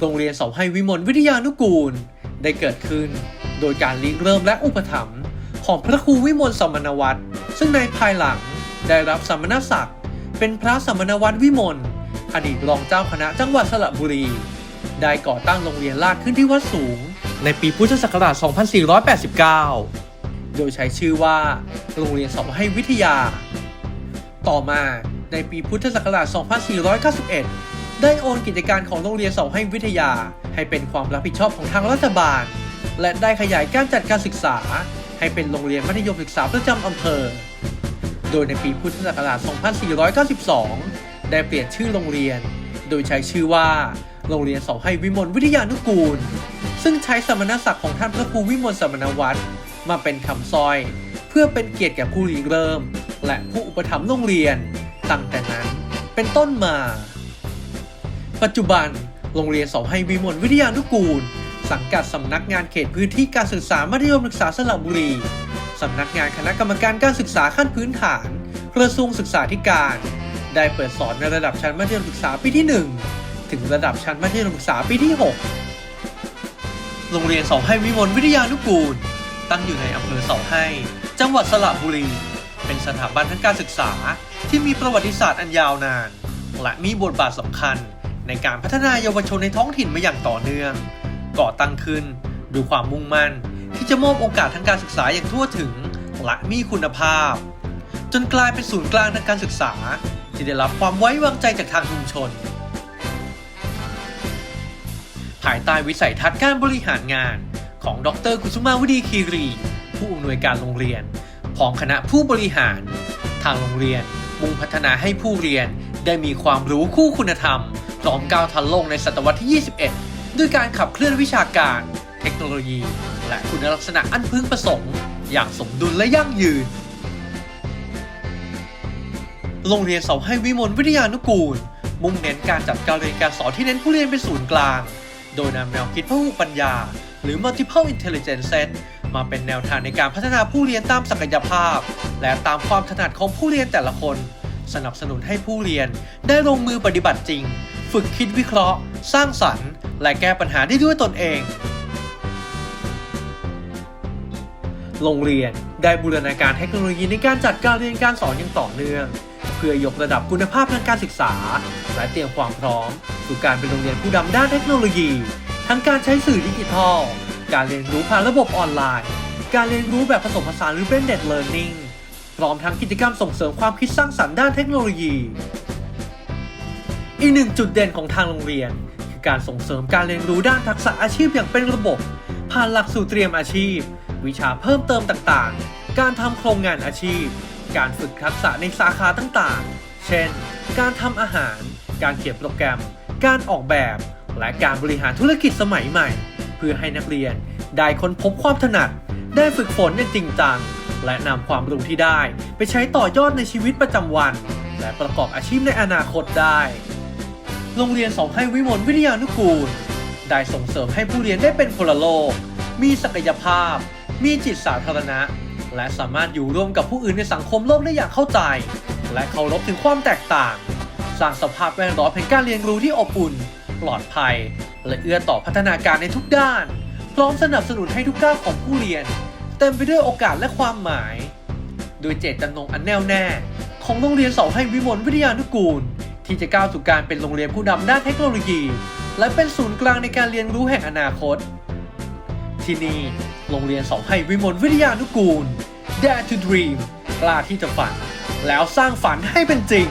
โรงเรียนเสาให้วิมลวิทยานุกูล ได้เกิดขึ้น โดยการริเริ่มและอุปถัมภ์ของพระครูวิมลสมณวัตรซึ่งในภายหลังได้รับสมณศักดิ์เป็นพระสมณวัตรวิมลอดีตรองเจ้าคณะจังหวัดสระบุรี ได้ก่อตั้งโรงเรียนลาดขึ้นที่วัดสูง ในปีพุทธศักราช 2489 โดยใช้ชื่อว่า โรงเรียนเสาให้วิทยา ต่อมาในปีพุทธศักราช 2491 ได้โอนกิจการของโรงเรียนเสาให้วิทยา ให้เป็นความรับผิดชอบของทางรัฐบาล และได้ขยายการจัดการศึกษา ให้เป็นโรงเรียนมัธยมศึกษาประจำอำเภอ โดยในปีพุทธศักราช 2492 ได้เปลี่ยนชื่อโรงเรียน โดยใช้ชื่อว่า โรงเรียนเสาให้วิมลวิทยานุกูล ซึ่งใช้สมณศักดิ์ของท่านพระครูวิมลสมณวัตรมาเป็นคำสร้อย เพื่อเป็นเกียรติแก่ผู้ริเริ่ม และผู้อุปถัมภ์โรงเรียนตั้งแต่นั้นเป็นต้นมา ปัจจุบัน โรงเรียนเสาให้วิมลวิทยานุกูล สังกัดสำนักงานเขตพื้นที่การศึกษามัธยมศึกษาสระบุรีสำนักงานคณะกรรมการการศึกษาขั้นพื้นฐาน กระทรวงศึกษาธิการ ได้เปิดสอนในระดับชั้นมัธยมศึกษาปีที่ 1 ถึงระดับชั้นมัธยมศึกษาปีที่ 6 โรงเรียนเสาให้วิมลวิทยานุกูล ตั้งอยู่ในอำเภอเสาให้ จังหวัดสระบุรี เป็นสถาบันทางการศึกษาที่มีประวัติศาสตร์อันยาวนาน และมีบทบาทสำคัญ ในการพัฒนาเยาวชนในท้องถิ่นมาอย่างต่อเนื่อง ก่อตั้งขึ้นด้วยความมุ่งมั่น ที่จะมอบโอกาสทางการศึกษาอย่างทั่วถึงและมีคุณภาพ จนกลายเป็นศูนย์กลางทางการศึกษา ที่ได้รับความไว้วางใจจากทางชุมชน ภายใต้วิสัยทัศน์การบริหารงานของดรกุสุมาวดีคีรี ผู้อำนวยการโรงเรียนพร้อมคณะผู้บริหาร ทางโรงเรียนมุ่งพัฒนาให้ผู้เรียนได้มีความรู้คู่คุณธรรม พร้อมก้าวทันโลกในศตวรรษที่ 21 ด้วยการขับเคลื่อนวิชาการ เทคโนโลยี และคุณลักษณะอันพึงประสงค์ อย่างสมดุลและยั่งยืน โรงเรียนเสาให้วิมลวิทยานุกูล มุ่งเน้นการจัดการเรียนการสอนที่เน้นผู้เรียนเป็นศูนย์กลาง โดยนำแนวคิดพหุปัญญา หรือ multiple intelligence set มาเป็นแนวทางในการพัฒนาผู้เรียนตามศักยภาพ และตามความถนัดของผู้เรียนแต่ละคน สนับสนุนให้ผู้เรียนได้ลงมือปฏิบัติจริง ฝึกคิดวิเคราะห์ สร้างสรรค์ และแก้ปัญหาได้ด้วยตนเอง โรงเรียนได้บูรณาการเทคโนโลยีในการจัดการเรียนการสอนอย่างต่อเนื่อง เพื่อยกระดับคุณภาพทางการศึกษา และเตรียมความพร้อม สู่การเป็นโรงเรียนผู้นำด้านเทคโนโลยี ทั้งการใช้สื่อดิจิทัล การเรียนรู้ผ่านระบบออนไลน์ การเรียนรู้แบบผสมผสานหรือ blended learning พร้อมทั้งกิจกรรมส่งเสริมความคิดสร้างสรรค์ด้านเทคโนโลยี อีกหนึ่งจุดเด่นของทางโรงเรียน คือการส่งเสริมการเรียนรู้ด้านทักษะอาชีพอย่างเป็นระบบ ผ่านหลักสูตรเตรียมอาชีพ วิชาเพิ่มเติมต่างๆ การทำโครงงานอาชีพ การฝึกทักษะในสาขาต่างๆ เช่น การทำอาหาร การเขียนโปรแกรม การออกแบบ และการบริหารธุรกิจสมัยใหม่ เพื่อให้นักเรียนได้ค้นพบความถนัด ได้ฝึกฝนอย่างจริงจัง และนำความรู้ที่ได้ ไปใช้ต่อยอดในชีวิตประจำวัน และประกอบอาชีพในอนาคตได้ โรงเรียนสองให้วิมลวิทยานุกูล ได้ส่งเสริมให้ผู้เรียนได้เป็นพลโลก มีศักยภาพ มีจิตสาธารณะ และสามารถอยู่ร่วมกับผู้อื่นในสังคมโลกได้อย่างเข้าใจ และเคารพถึงความแตกต่าง สร้างสภาพแวดล้อมแห่งการเรียนรู้ที่อบอุ่น ปลอดภัย และเอื้อต่อพัฒนาการในทุกด้าน พร้อมสนับสนุนให้ทุกก้าวของผู้เรียน เต็มไปด้วยโอกาสและความหมาย โดยเจตจำนงอันแน่วแน่ ของโรงเรียนเสาให้วิมลวิทยานุกูล ที่จะก้าวสู่การเป็นโรงเรียนผู้นำด้านเทคโนโลยี และเป็นศูนย์กลางในการเรียนรู้แห่งอนาคต ที่นี่โรงเรียนเสาให้วิมลวิทยานุกูล Dare to Dream กล้าที่จะฝัน แล้วสร้างฝันให้เป็นจริง